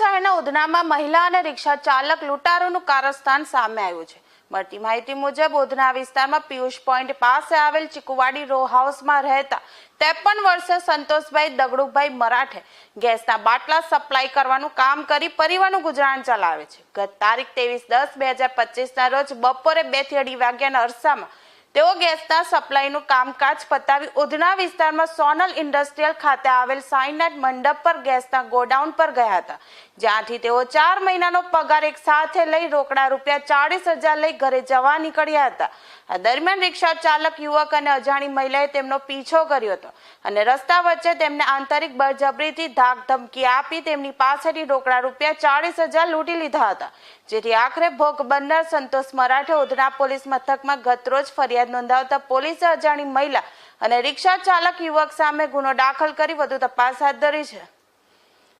ઉધનામાં મહિલા અને રિક્ષા ચાલક લૂંટારોનું કારસ્થાન સામે આવ્યું છે. મળતી માહિતી મુજબ, ઉધના વિસ્તારમાં પિયુષ પોઈન્ટ પાસે આવેલ ચીકુવાડી રો હાઉસમાં રહેતા ત્રેપન વર્ષે સંતોષભાઈ દગડુભાઈ મરાઠે ગેસના બાટલા સપ્લાય કરવાનું કામ કરી પરિવારનું ગુજરાન ચલાવે છે. ગત તારીખ ત્રેવીસ દસ બે હજાર પચીસના રોજ બપોરે બેથી અઢી વાગ્યાના અરસામાં તેઓ ગેસના સપ્લાયનું કામકાજ પતાવી ઉધના વિસ્તારમાં સોનલ ઇન્ડસ્ટ્રીયલ ખાતે આવેલ સાઈનાથ મંડપ પર ગેસના ગોડાઉન પર ગયા હતા, જ્યાંથી તેઓ ચાર મહિનાનો પગાર એક સાથે લઈ રોકડા રૂપિયા ચાળીસ હજાર લઈ ઘરે જવા નીકળ્યા હતા. દરમિયાન રિક્ષા ચાલક, યુવક અને અજાણી મહિલાએ તેમનો પીછો કર્યો હતો અને રસ્તા વચ્ચે તેમને આંતરિક બળજબરીથી ધાક ધમકી આપી તેમની પાસેથી રોકડા રૂપિયા ચાળીસ હજાર લૂંટી લીધા હતા. જેથી આખરે ભોગ બનનાર સંતોષ મરાઠે ઉધના પોલીસ મથકમાં ગતરોજ ફરિયાદ નોંધાવતા પોલીસે અજાણી મહિલા અને રિક્ષા ચાલક યુવક સામે ગુનો દાખલ કરી વધુ તપાસ હાથ ધરી છે.